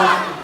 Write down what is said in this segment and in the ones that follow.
Lord.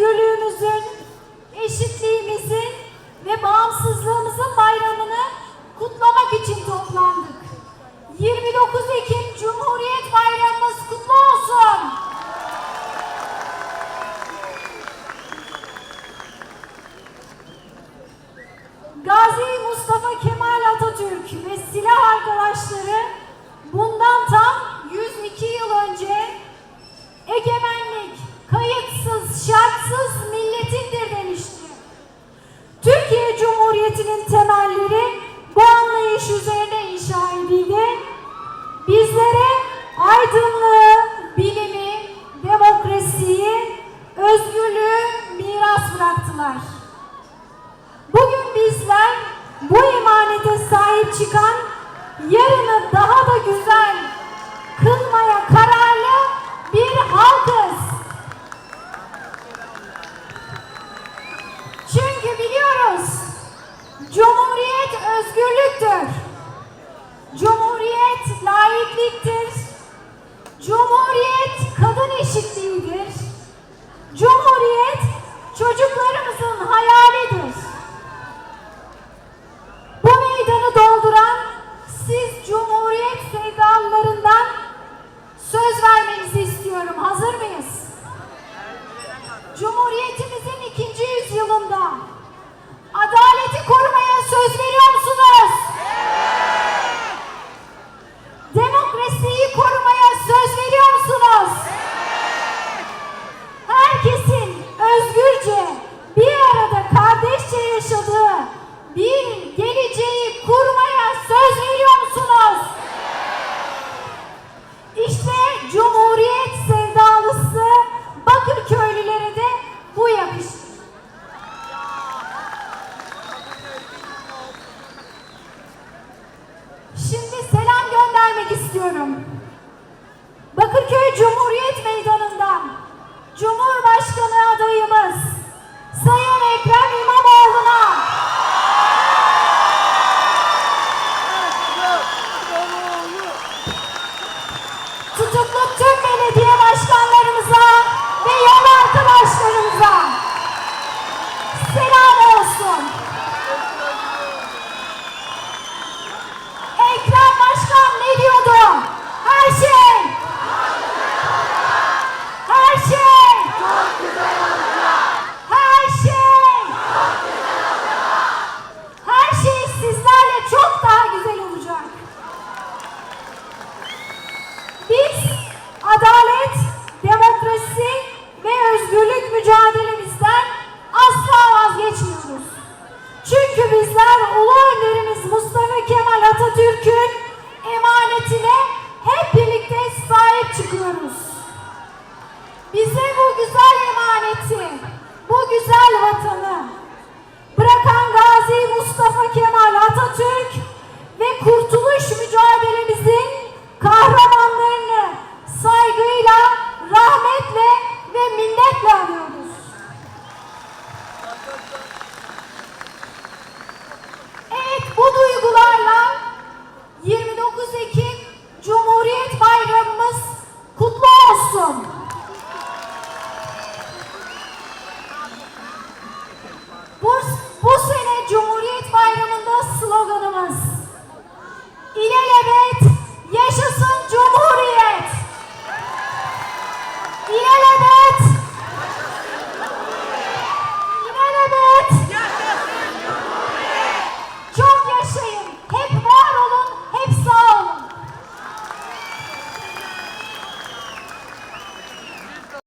özgürlüğümüzün, eşitliğimizin ve bağımsızlığımızın bayramını kutlamak için toplandık. 29 Ekim Cumhuriyet evlatlar. Bugün bizler bu emanete sahip çıkan yarını daha da güzel kılmaya kararlı bir halkız. Çünkü biliyoruz Cumhuriyet özgürlüktür. Cumhuriyet laikliktir. Cumhuriyet kadın eşitliğidir. Cumhuriyet çocukları hayal Kemal Atatürk'ün emanetine hep birlikte sahip çıkıyoruz. Bize bu güzel emaneti, bu güzel vatanı bırakan Gazi Mustafa Kemal Atatürk ve